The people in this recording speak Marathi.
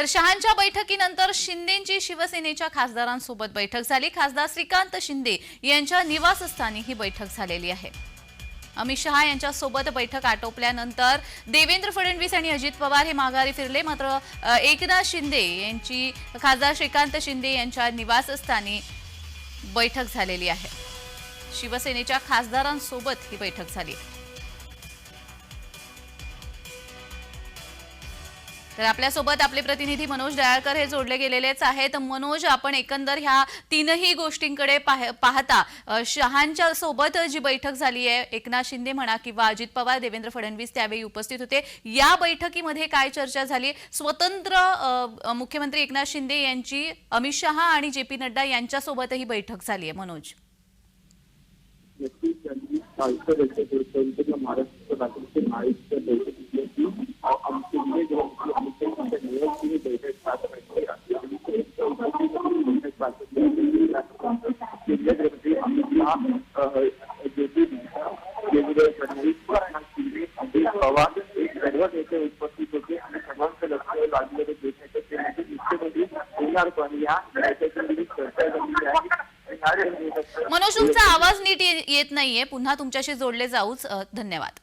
तर शहांच्या बैठकीनंतर शिंदेची शिवसेनेच्या खासदारांसोबत बैठक झाली. खासदार श्रीकांत शिंदे यांच्या निवासस्थानी ही बैठक झालेली आहे. अमित शहा यांच्यासोबत बैठक आटोपल्यानंतर देवेंद्र फडणवीस आणि अजित पवार हे माघारी फिरले. मात्र एकनाथ शिंदे यांची खासदार श्रीकांत शिंदे यांच्या निवासस्थानी बैठक झालेली आहे. शिवसेनेच्या खासदारांसोबत ही बैठक झाली. तर आपल्यासोबत आपले प्रतिनिधी मनोज दयाळकर हे जोडले गेलेलेच आहेत. मनोज आपण एकंदर ह्या तीनही गोष्टींकडे पाह- पाहता शहांच्या सोबत जी बैठक झाली आहे एकनाथ शिंदे म्हणा किंवा अजित पवार देवेंद्र फडणवीस त्यावेळी उपस्थित होते. या बैठकीमध्ये काय चर्चा झाली? स्वतंत्र मुख्यमंत्री एकनाथ शिंदे यांची अमित शहा आणि जे पी नड्डा यांच्यासोबतही बैठक झाली आहे. मनोज. महाराष्ट्र बैठक देवेंद्र फडणवीस पवार सर्व नेते उपस्थित होते आणि सर्वांचं लक्ष ते म्हणजे मुख्यमंत्री या चर्चा झालेली आहे मनोज तुमचा आवाज नीट येत नाहीये. पुन्हा तुमच्याशी जोडले जाऊच. धन्यवाद.